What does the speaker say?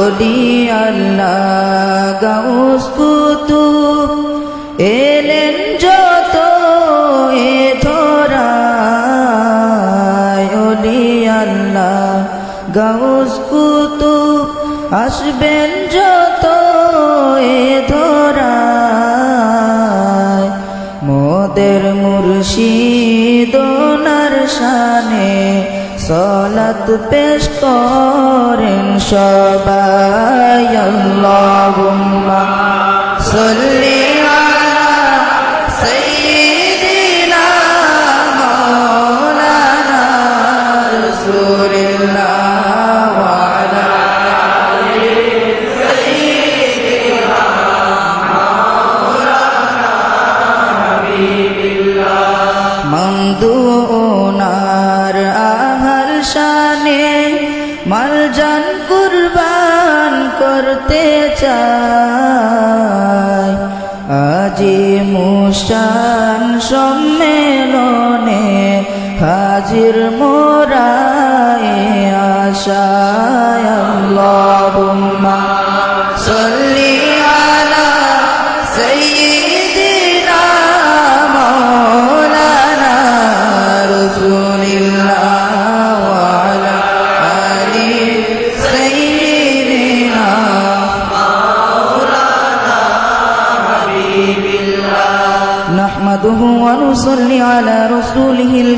অলি আল্লাহ Gauss Qutub এলেন যত এ ধরায়। অলি আল্লাহ গাউস কুতুব আসবেন যত এ ধরায়। মোদের মুর্শিদ ওনার শানে সলাত পেশ করেন। সবাই আল্লাহুম্মা মালজান কুরবান করতে চাই। আজি মুসান সম্মেলনে হাজির মোরায় আশায় نحمده ونصلي على رسوله الكريم.